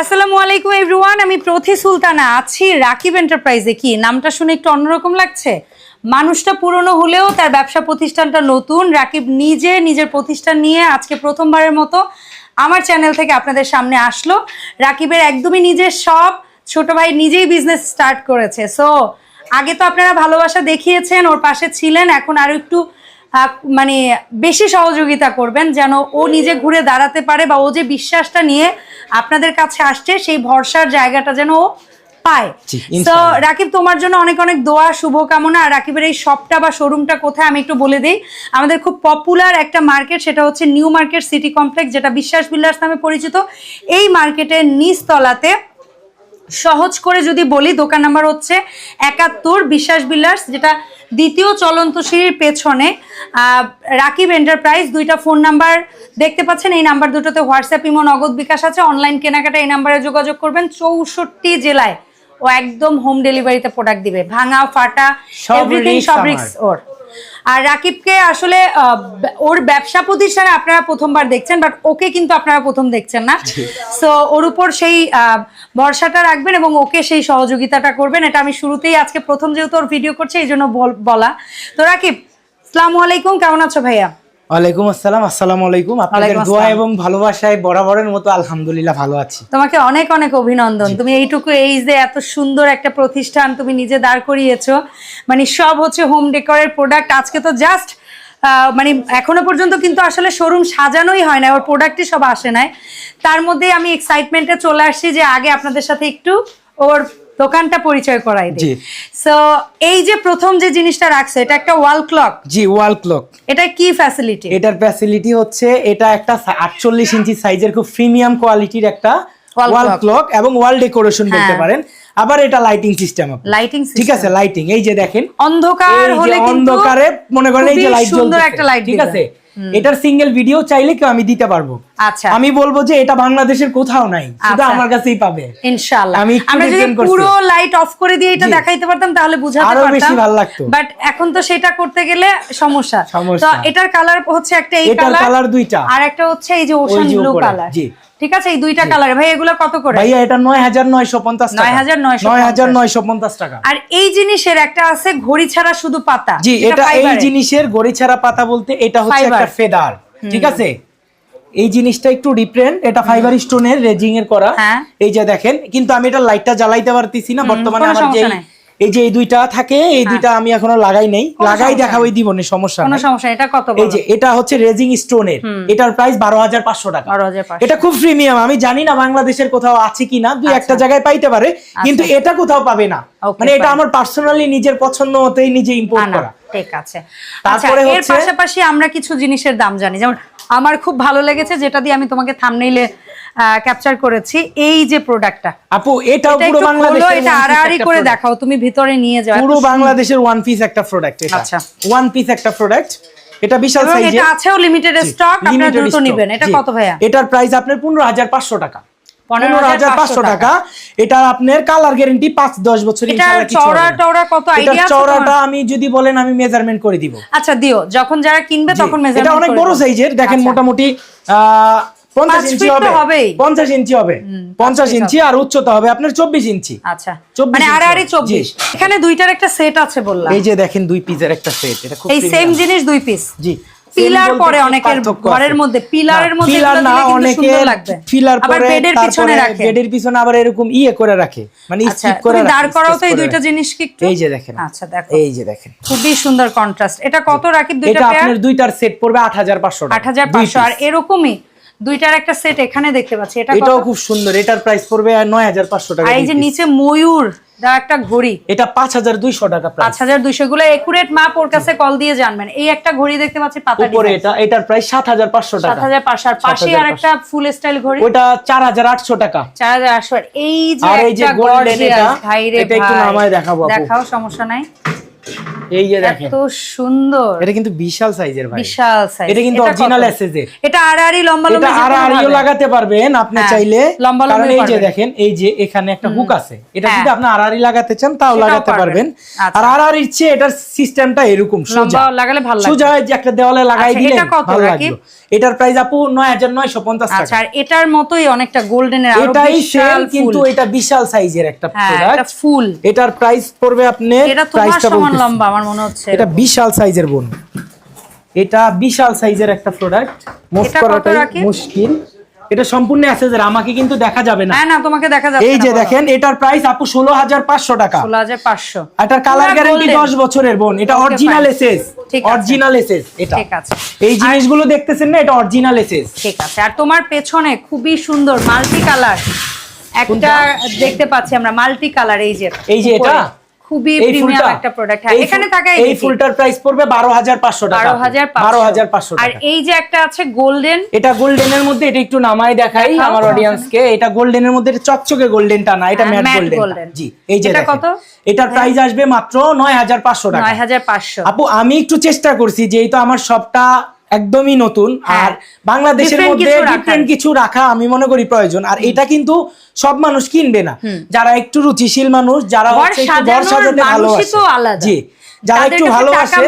আসসালামু আলাইকুম এভরিওয়ান আমি প্রথি সুলতানা। আছি রাকিব এন্টারপ্রাইজে। কি, নামটা শুনে একটু অন্যরকম লাগছে? মানুষটা পুরনো হলেও তার ব্যবসা প্রতিষ্ঠানটা নতুন। রাকিব নিজে নিজের প্রতিষ্ঠান নিয়ে আজকে প্রথমবারের মতো আমার চ্যানেল থেকে আপনাদের সামনে আসলো। রাকিবের একদমই নিজের সব। ছোট ভাই নিজেই বিজনেস স্টার্ট করেছে। সো আগে তো আপনারা ভালোবাসা দেখিয়েছেন, ওর পাশে ছিলেন। এখন আরও একটু মানে বেশি সহযোগিতা করবেন যেন ও নিজে ঘুরে দাঁড়াতে পারে বা ও যে বিশ্বাসটা নিয়ে আপনাদের কাছে আসছে সেই ভরসার জায়গাটা যেন ও পায়। তো রাকিব তোমার জন্য অনেক অনেক দোয়া শুভকামনা। আর রাকিবের এই শপটা বা শোরুমটা কোথায় আমি একটু বলে দিই। আমাদের খুব পপুলার একটা মার্কেট সেটা হচ্ছে নিউ মার্কেট সিটি কমপ্লেক্স যেটা বিশ্বাস বিল্লাস নামে পরিচিত। এই মার্কেটের নিচতলাতে সহজ করে যদি বলি দোকান নাম্বার হচ্ছে একাত্তর বিশ্বাস বিল্ডার্স যেটা দ্বিতীয় চলন্ত সিঁড়ির পেছনে। রাকিব এন্টারপ্রাইজ দুইটা ফোন নাম্বার দেখতে পাচ্ছেন। এই নাম্বার দুটোতে হোয়াটসঅ্যাপ ইমো নগদ বিকাশ আছে। অনলাইন কেনাকাটা এই নাম্বারে যোগাযোগ করবেন। চৌষট্টি জেলায় ও একদম হোম ডেলিভারিতে প্রোডাক্ট দিবে। ভাঙা ফাটা এভরিথিং সব রিক্স ওর। আর রাকিবকে আসলে আহ, ওর ব্যবসা প্রতিষ্ঠানে আপনারা প্রথমবার দেখছেন বাট ওকে কিন্তু আপনারা প্রথম দেখছেন না। সো ওর উপর সেই আহ, ভরসাটা রাখবেন এবং ওকে সেই সহযোগিতাটা করবেন। এটা আমি শুরুতেই আজকে প্রথম যেহেতু ওর ভিডিও করছে এই জন্য বল- বলা। তো রাকিব আসসালামু আলাইকুম কেমন আছো ভাইয়া? ওয়ালাইকুম আসসালাম আসসালামু আলাইকুম। আপনাদের দোয়া এবং ভালোবাসায় বরাবরের মতো আলহামদুলিল্লাহ ভালো আছি। তোমাকে অনেক অনেক অভিনন্দন। তুমি এইটুকু এইজে এত সুন্দর একটা প্রতিষ্ঠান তুমি নিজে দাঁড় করিয়েছো মানে সব হচ্ছে হোম ডেকোরের প্রোডাক্ট আজকে তো জাস্ট মানে এখনও পর্যন্ত কিন্তু আসলে শোরুম সাজানোই হয় না ওর প্রোডাক্টই সব আসে নাই। তার মধ্যে আমি এক্সাইটমেন্টে চলে আসছি যে আগে আপনাদের সাথে একটু ওর দোকানটা পরিচয় করাই দিই। সো এই যে প্রথম যে জিনিসটা রাখছে এটা একটা ওয়াল ক্লক জি ওয়াল ক্লক এটা কি ফ্যাসিলিটি এটার ফ্যাসিলিটি হচ্ছে এটা একটা আটচল্লিশ ইঞ্চি সাইজের খুব প্রিমিয়াম কোয়ালিটির একটা ওয়াল ক্লক এবং ওয়াল ডেকোরেশন বলতে হ্যাঁ। পারেন। আবার এটা লাইটিং সিস্টেম লাইটিং ঠিক আছে লাইটিং এই যে দেখেন। অন্ধকার হলে কিন্তু অন্ধকারে মনে করেন এই যে লাইট সুন্দর একটা লাইট ঠিক আছে? এটার সিঙ্গেল ভিডিও চাইলে কেউ আমি দিতে পারব। আচ্ছা। আমি বলব যে এটা বাংলাদেশের কোথাও নাই শুধু আচ্ছা। আমার কাছেই পাবে। ইনশাআল্লাহ। আমি আমরা যদি পুরো লাইট অফ করে দিয়ে এটা দেখাইতে পারতাম তাহলে বুঝাতে পারতাম। আরও বেশি ভালো লাগতো। বাট এখন তো সেটা করতে গেলে সমস্যা। তো এটার কালার হচ্ছে একটা এই এটার কালার কালার দুইটা। আর একটা হচ্ছে এই যে ওশান ব্লু কালার জি। ঠিক আছে এই দুইটা কালার ভাই এগুলো কত করে? ভাইয়া এটা নয় হাজার নয়শো পঞ্চাশ টাকা। 9,950 নয় হাজার নয়শো পঞ্চাশ টাকা। আর এই জিনিসের একটা আছে ঘড়ি ছাড়া শুধু পাতা। জি এটা এই জিনিসের ঘড়ি ছাড়া পাতা বলতে এটা হচ্ছে একটা ফেদার ঠিক আছে? এই জিনিসটা একটু ডিফারেন্ট এটা ফাইবার স্টোনের রেজিং এর করা। হ্যাঁ। এই যে দেখেন কিন্তু আমি এটা লাইটটা জ্বালাইতে পারতেছি না বর্তমানে আমার যে। এই যে এই দুইটা থাকে এই দুইটা আমি এখনও লাগাই নেই। লাগাই দেখাবই দিব না সমস্যা কোনো সমস্যা এটা কত এই যে এটা হচ্ছে রেজিং স্টোনের। এটার প্রাইস বারো হাজার পাঁচশো টাকা। 12,500 এটা খুব প্রিমিয়াম আমি জানি না বাংলাদেশের কোথাও আছে কিনা দুই একটা আচ্ছা। জায়গায় পাইতে পারে কিন্তু এটা কোথাও পাবে না। মানে এটা আমার পার্সোনালি নিজের পছন্দ মতোই নিজে ইম্পোর্ট করা। ঠিক আছে। আচ্ছা তারপরে এর পাশাপাশি আমরা কিছু জিনিসের দাম জানি। যেমন আমার খুব ভালো লেগেছে যেটা দিয়ে আমি তোমাকে থামনেইলে ক্যাপচার করেছি এই যে প্রোডাক্টটা আপু এটাও এটা পুরো বাংলাদেশের এটা আড়াআড়ি করে দেখাও তুমি ভিতরে নিয়ে যাও পুরো বাংলাদেশের ওয়ান পিস একটা প্রোডাক্ট এটা। আচ্ছা। ওয়ান পিস একটা প্রোডাক্ট এটা বিশাল সাইজের এটা আছেও লিমিটেড স্টক আপনারা দ্রুত নেবেন। এটা কত ভাইয়া? এটার প্রাইস আপনার পনেরো হাজার পাঁচশো টাকা। পনেরো 15,500 হাজার পাঁচশো টাকা। এটা আপনার কালার গ্যারেন্টি পাঁচ দশ বছর চওড়াটা আমি যদি বলেন আমি মেজারমেন্ট করে দিব। আচ্ছা দিও। যখন যারা কিনবে তখন অনেক বড় সাইজের দেখেন মোটামুটি আহ, পঞ্চাশ ইঞ্চি হবে। পঞ্চাশ ইঞ্চি হবে। পঞ্চাশ ইঞ্চি আর উচ্চতা হবে আপনার চব্বিশ ইঞ্চি। আচ্ছা। মানে আড়াআড়ি চব্বিশ। এখানে দুইটার একটা সেট আছে বললাম। এই যে দেখেন দুই পিসের একটা সেট এটা এই সেম জিনিস দুই পিস। জি। পিলার পরে অনেকের ঘরের মধ্যে পিলারের মধ্যে পিলার না অনেকে পিলার পরে বেডের পিছনে রাখে। বেডের পিছনে আবার এরকম ইয়ে করে রাখে। মানে আচ্ছা স্টিক করে রাখে, দাঁড় করাও তো এই দুইটা জিনিস কি একটু? এই যে দেখেন। আচ্ছা দেখো। এই যে দেখেন। খুবই সুন্দর কন্ট্রাস্ট এটা কত রাকিব দুইটা এটা আপনার দুইটার সেট পড়বে আট হাজার পাঁচশো আট হাজার পাঁচশো। আর এরকমই দুইটার একটা সেট এখানে দেখতে পাচ্ছি। এটা এটাও খুব সুন্দর এটার প্রাইস পড়বে নয় হাজার পাঁচশো টাকা এই যে নিচে ময়ূর দা একটা ঘড়ি। এটা পাঁচ হাজার দুইশো টাকা পাঁচ প্রাইস হাজার দুইশো গুলো একুরেট মাপ ওর কাছে কল দিয়ে জানবেন। এই একটা ঘড়ি দেখতে পাচ্ছি পাতা উপরে এটা এটার প্রাইস সাত হাজার পাঁচশো টাকা। হাজার পাঁচশো আর পাশে আর একটা ফুল স্টাইল ঘড়ি। ওটা চার হাজার আটশো টাকা। চার হাজার আটশো। আর এই যে আর এই যে একটা gorgeous, এটা, ভাই রে এটা একটু নামায় দেখাবো দেখাও সমস্যা নাই। এই যে দেখেন। এত সুন্দর। এটা কিন্তু বিশাল সাইজের ভাই। বিশাল সাইজ এটা কিন্তু অরিজিনাল এটা আড়াআড়ি লম্বা লম্বা আরিও লাগাতে পারবেন আপনি হ্যাঁ, চাইলে। লম্বা কারণ এই যে দেখেন এই যে এখানে একটা হুক আছে। এটা হ্যাঁ। যদি আপনি আড়াআড়ি লাগাতে চান তাও লাগাতে পারবেন। আচ্ছা। আর আড়াআড়ির চেয়ে এটার সিস্টেমটা এরকম সোজা। লাগালে ভালো লাগবে। সোজা যে একটা দেওয়ালে লাগাই আচ্ছা, দিলে এটা কত? এটার প্রাইস আপু 9950 আচ্ছা টাকা। আর এটার মতোই অনেকটা গোল্ডেনের আরও বিশাল কিন্তু এটা বিশাল সাইজের একটা হ্যাঁ এটা প্রোডাক্ট ফুল এটার প্রাইস পড়বে আপনি এটা প্রাইসটা লম্বা আমার মনে হচ্ছে এটা বিশাল সাইজের বোন। এটা বিশাল সাইজের একটা প্রোডাক্ট মোস্ট করাটাই মুশকিল। এটা সম্পূর্ণ অ্যাসেসের আমাকে কিন্তু দেখা যাবে না। হ্যাঁ না তোমাকে দেখা যাচ্ছে এই যে দেখেন এটার প্রাইস আপু ষোলো হাজার পাঁচশো টাকা। ষোলো হাজার পাঁচশো। এটার কালার গ্যারান্টি golden। দশ বছরের বোন। এটা অরিজিনাল এসএস অরিজিনাল এসএস এটা। ঠিক আছে। এই জিনিসগুলো দেখতেছেন না এটা অরিজিনাল এসএস ঠিক আছে। আর তোমার পেছনে খুবই সুন্দর মাল্টি কালার একটা দেখতে পাচ্ছি আমরা মাল্টি কালার এই যে এই যে এটা? খুবই প্রিমিয়াম একটা প্রোডাক্ট হ্যাঁ এখানে এই ফুলটার প্রাইস পড়বে বারো হাজার পাঁচশো টাকা বারো হাজার বারো হাজার পাঁচশো আর এই যে একটা আছে গোল্ডেন এটা গোল্ডেনের মধ্যে এটা একটু নামাই দেখাই। আমার অডিয়েন্সকে এটা গোল্ডেনের মধ্যে চকচকে গোল্ডেনটা না এটা হ্যাঁ, ম্যাট গোল্ডেন। জি এই যে এটা কত? এটার প্রাইস আসবে মাত্র নয় হাজার পাঁচশো টাকা। নয় হাজার পাঁচশো। আপু আমি একটু চেষ্টা করছি যেহেতু আমার সবটা একদমই নতুন হ্যাঁ। আর বাংলাদেশের মধ্যে ডিফারেন্ট কিছু রাখা আমি মনে করি প্রয়োজন আর এটা কিন্তু সব মানুষ কিনবে না যারা একটু রুচিশীল মানুষ যারা ঘর সাজাতে ভালোবাসে আলাদা। জি যারা একটু ভালোবাসে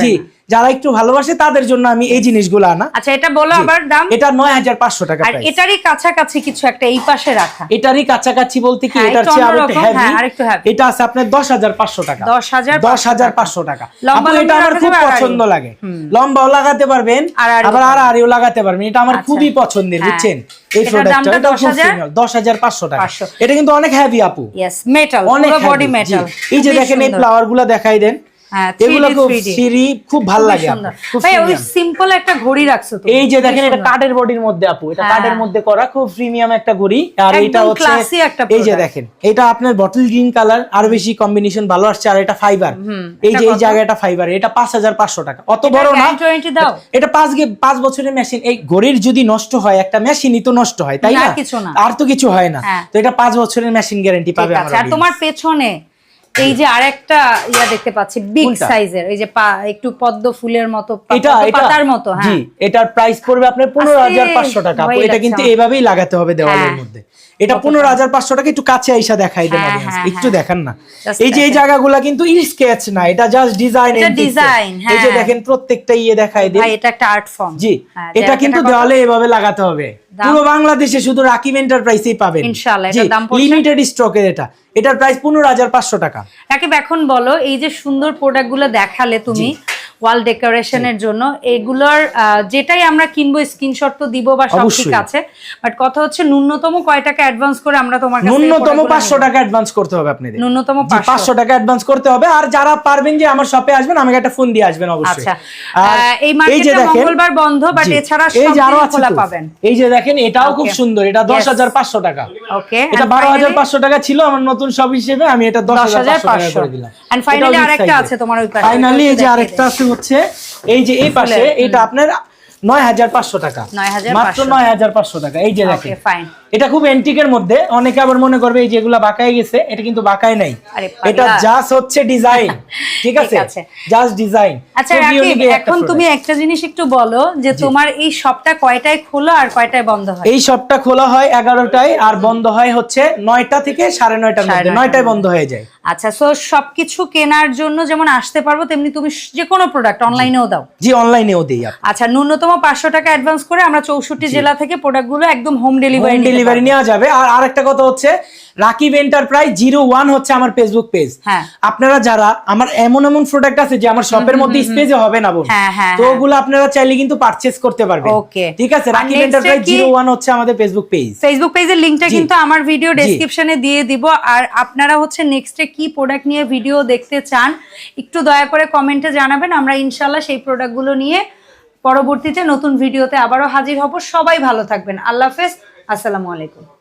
জি। যারা একটু ভালোবাসে তাদের জন্য আমি এই জিনিসগুলো আনা। আচ্ছা এটা বলো। আবার দাম? এটা নয় হাজার পাঁচশো টাকা আর এটারই কাছাকাছি কিছু একটা এই পাশে রাখা। এটারই কাছাকাছি বলতে কি হ্যাঁ, এটার চেয়ে আরও হ্যাঁ, আরেকটু heavy। এটা আছে আপনার দশ হাজার পাঁচশো টাকা। 10,500 দশ হাজার পাঁচশো টাকা। লম্বা আপু, এটা আমার খুব পছন্দ লাগে। লম্বাও লাগাতে পারবেন আবার আর। আড়িও লাগাতে পারবেন। এটা আমার আচ্ছা। খুবই পছন্দের হ্যাঁ। বুঝছেন? এই প্রোডাক্টটা এটা খুব 10,000? দশ হাজার পাঁচশো টাকা। এটা কিন্তু অনেক হেভি আপু। ইয়েস মেটাল অনেক বডি মেটাল এই যে দেখেন এই ফ্লাওয়ারগুলা দেখাই দেন। 3D, এগুলো খুব সিঁড়ি খুব ভালো লাগে আপু, সুন্দর। খুব ভাই ওই সিম্পল একটা ঘড়ি রাখছো তুমি এই যে দেখেন এটা কাঠের বডির মধ্যে আপু এটা হ্যাঁ। কাঠের মধ্যে করা খুব প্রিমিয়াম একটা ঘড়ি। আর এটা হচ্ছে এই যে দেখেন এটা আপনার বটল গ্রিন কালার আরও বেশি কম্বিনেশন ভালো আসছে আর এটা ফাইবার এই এটা যে এই জায়গাটা ফাইবার এটা পাঁচ হাজার পাঁচশো টাকা। অত বড় না? এটা পাঁচ গে পাঁচ বছরের মেশিন এই ঘড়ির যদি নষ্ট হয় একটা মেশিনই তো নষ্ট হয় তাই না, আর কিছু আর তো কিছু হয় না। হ্যাঁ। তো এটা পাঁচ বছরের মেশিন গ্যারান্টি পাবে আর তোমার পেছনে এই যে আরেকটা ইয়া দেখতে পাচ্ছি বিগ সাইজের এই যে পা- একটু পদ্ম ফুলের মতো এটা পাতার মতো হ্যাঁ এটার প্রাইস পড়বে আপনার পনেরো হাজার পাঁচশো টাকা এটা কিন্তু। এইভাবেই লাগাতে হবে দেওয়ালের হ্যাঁ। মধ্যে এটা পনেরো হাজার পাঁচশো টাকা একটু কাছে আইসা দেখাই দেন হ্যাঁ। হ্যাঁ, একটু দেখেন না। এই যে এই। জায়গাগুলা কিন্তু স্কেচ না এটা জাস্ট ডিজাইন এটা design, এই যে হ্যাঁ। দেখেন প্রত্যেকটা ইয়ে দেখাই দিন। ভাই এটা একটা আর্ট ফর্ম জি এটা কিন্তু দেওয়ালে এভাবে লাগাতে হবে। পুরো বাংলাদেশে শুধু রাকিব এন্টারপ্রাইজেই পাবেন। ইনশাআল্লাহ, এটার দাম পড়ছে? লিমিটেড স্টকের এটা। এটার প্রাইস পনেরো হাজার পাঁচশো টাকা। রাকিব এখন বলো এই যে সুন্দর প্রোডাক্টগুলো দেখালে তুমি ওয়াল ডেকোরেশনের জন্য। এগুলোর যেটাই আমরা কিনবো স্ক্রিনশট তো দিব বা সব ঠিক আছে। বাট কথা হচ্ছে ন্যূনতম কয় টাকা অ্যাডভান্স করে আমরা তোমার কাছ ন্যূনতম product গুলো পাঁচশো নেব? টাকা অ্যাডভান্স করতে হবে আপনাদের ন্যূনতম 500 টাকা অ্যাডভান্স করতে হবে। আর যারা পারবেন যে আমার শপে আসবেন আমাকে একটা ফোন দিয়ে আসবেন অবশ্যই। আচ্ছা। এই মার্কেটটা মঙ্গলবার বন্ধ বাট এছাড়া সব খোলা পাবেন। এই যে দেখেন এটাও খুব সুন্দর। এটা দশ Yes. হাজার পাঁচশো টাকা। ওকে এটা বারো হাজার পাঁচশো টাকা ছিল আমার নতুন শপ হিসেবে আমি এটা দশ হাজার পাঁচশো টাকা করে দিলাম। And finally আরেকটা আছে তোমার ওই পাশে। ফাইনালি এই যে আরেকটা আছে হচ্ছে এই যে এই পাশে এটা আপনার নয় হাজার পাঁচশো টাকা। মাত্র নয় হাজার পাঁচশো টাকা। এই যে দেখেন। ফাইন এটা খুব এন্টিকের মধ্যে। অনেকে আবার মনে করবে এই যেগুলা বাঁকায় গেছে এটা কিন্তু বাঁকায় নাই। এটা জাস্ট হচ্ছে ডিজাইন ঠিক আছে। জাস্ট ডিজাইন আচ্ছা রাকিব এখন তুমি একটা জিনিস একটু বলো যে তোমার এই শপটা কয়টায় খোলো আর কয়টায় বন্ধ হয়? এই শপটা খোলা হয় এগারোটায় আর বন্ধ হয় হচ্ছে নয়টা থেকে সাড়ে নয়টার সাড়ে মধ্যে। নয়টার নয়টায় বন্ধ হয়ে যায়। আচ্ছা সো সবকিছু কেনার জন্য যেমন আসতে পারব তেমনি তুমি যে কোনো প্রোডাক্ট অনলাইনেও দাও। জি অনলাইনেও দিই আচ্ছা ন্যূনতম পাঁচশো টাকা অ্যাডভান্স করে আমরা চৌষট্টি জেলা থেকে প্রোডাক্টগুলো একদম হোম ডেলিভারি ডেলিভারি নেওয়া যাবে। আর আরেকটা কথা হচ্ছে রাকিব এন্টারপ্রাইজ জিরো ওয়ান হচ্ছে আমার ফেসবুক পেজ হ্যাঁ। আপনারা যারা আমার এমন এমন প্রোডাক্ট আছে যে আমার শপের মধ্যে স্পেসে হবে না বোন হ্যাঁ, হ্যাঁ, তো। ওগুলো আপনারা চাইলে কিন্তু পারচেজ করতে পারবেন. ঠিক আছে? রাকিব এন্টারপ্রাইজ জিরো ওয়ান হচ্ছে আমাদের ফেসবুক পেজ ফেসবুক পেজের লিংকটা জি। কিন্তু আমার ভিডিও। ডেসক্রিপশনে দিয়ে দিব। আর আপনারা হচ্ছে নেক্সটে কি প্রোডাক্ট নিয়ে ভিডিও দেখতে চান একটু দয়া করে কমেন্টে জানাবেন। আমরা ইনশাল্লাহ সেই প্রোডাক্টগুলো নিয়ে পরবর্তীতে নতুন ভিডিওতে আবারও হাজির হব। সবাই ভালো থাকবেন। আল্লাহ হাফেজ। আসসালামু আলাইকুম।